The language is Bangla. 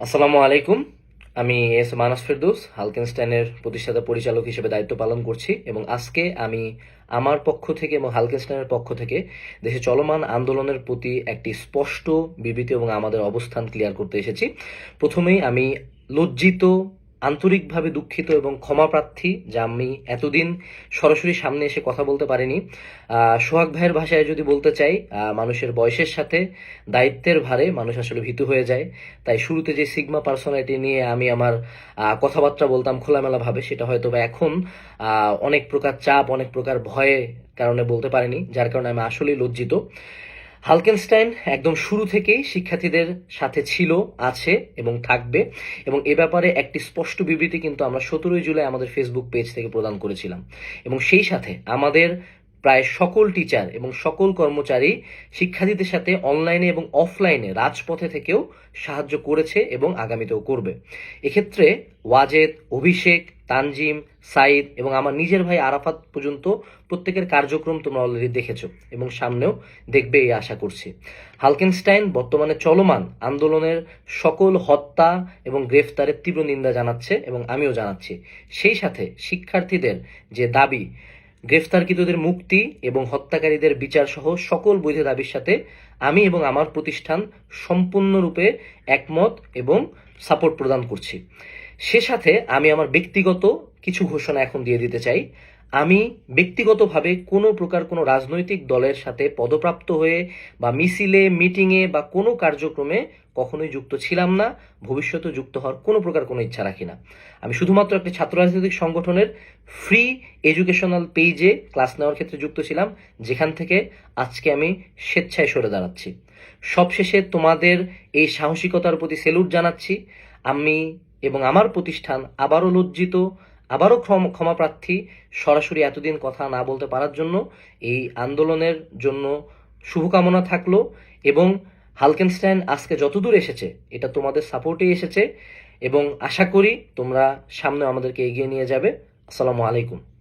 আসসালামু আলাইকুম। আমি এস মানস ফেরদুস, হালকেনস্টাইনের প্রতিষ্ঠাতা পরিচালক হিসেবে দায়িত্ব পালন করছি এবং আজকে আমি আমার পক্ষ থেকে এবং হালকেনস্টাইনের পক্ষ থেকে দেশে চলমান আন্দোলনের প্রতি একটি স্পষ্ট বিবৃতি এবং আমাদের অবস্থান ক্লিয়ার করতে এসেছি। প্রথমেই আমি লজ্জিত আন্তরিকভাবে দুঃখিত এবং ক্ষমা প্রার্থী, যা আমি এতদিন সরাসরি সামনে এসে কথা বলতে পারিনি। সোহাগ ভাইয়ের ভাষায় যদি বলতে চাই মানুষের বয়সের সাথে দায়িত্বের ভারে মানুষ আসলে ভীতু হয়ে যায়। তাই শুরুতে যে সিগমা পার্সোনালিটি নিয়ে আমি আমার কথাবার্তা বলতাম খোলামেলা ভাবে সেটা হয়তো বা এখন অনেক প্রকার চাপ, অনেক প্রকার ভয়ে কারণে বলতে পারিনি, যার কারণে আমি আসলেই লজ্জিত। হালকেনস্টাইন একদম শুরু থেকেই শিক্ষার্থীদের সাথে ছিল, আছে এবং থাকবে এবং এ ব্যাপারে একটি স্পষ্ট বিবৃতি কিন্তু আমরা সতেরোই জুলাই আমাদের ফেসবুক পেজ থেকে প্রদান করেছিলাম এবং সেই সাথে আমাদের প্রায় সকল টিচার এবং সকল কর্মচারী শিক্ষার্থীদের সাথে অনলাইনে এবং অফলাইনে রাজপথে থেকেও সাহায্য করেছে এবং আগামীতেও করবে। এক্ষেত্রে ওয়াজেদ, অভিষেক, তানজিম সাইদ এবং আমার নিজের ভাই আরাফাত পর্যন্ত প্রত্যেকের কার্যক্রম তোমরা অলরেডি দেখেছ এবং সামনেও দেখবে এই আশা করছি। হালকেনস্টাইন বর্তমানে চলমান আন্দোলনের সকল হত্যা এবং গ্রেফতারের তীব্র নিন্দা জানাচ্ছে এবং আমিও জানাচ্ছি। সেই সাথে শিক্ষার্থীদের যে দাবি গ্রেফতারকৃতদের মুক্তি এবং হত্যাকারীদের বিচার সহ সকল বৈধ দাবির সাথে আমি এবং আমার প্রতিষ্ঠান সম্পূর্ণরূপে একমত এবং সাপোর্ট প্রদান করছি। সে সাথে আমি আমার ব্যক্তিগত কিছু ঘোষণা এখন দিয়ে দিতে চাই। আমি ব্যক্তিগতভাবে কোনো প্রকার কোনো রাজনৈতিক দলের সাথে পদপ্রাপ্ত হয়ে বা মিছিলে, মিটিংয়ে বা কোনো কার্যক্রমে কখনোই যুক্ত ছিলাম না ভবিষ্যতে যুক্ত হওয়ার কোনো প্রকার কোনো ইচ্ছা রাখি না। আমি শুধুমাত্র একটি ছাত্র রাজনৈতিক সংগঠনের ফ্রি এডুকেশনাল পেজে ক্লাস নেওয়ার ক্ষেত্রে যুক্ত ছিলাম, যেখান থেকে আজকে আমি স্বেচ্ছায় সরে দাঁড়াচ্ছি। সবশেষে তোমাদের এই সাহসিকতার প্রতি সেলুট জানাচ্ছি। আমি এবং আমার প্রতিষ্ঠান আবারও লজ্জিত আবারও ক্ষম- ক্ষমাপ্রার্থী সরাসরি এতদিন কথা না বলতে পারার জন্য এই আন্দোলনের জন্য শুভকামনা থাকল এবং হালকেনস্টাইন আজকে যতদূর এসেছে, এটা তোমাদের সাপোর্টেই এসেছে এবং আশা করি তোমরা সামনে আমাদেরকে এগিয়ে নিয়ে যাবে। আসসালামু আলাইকুম।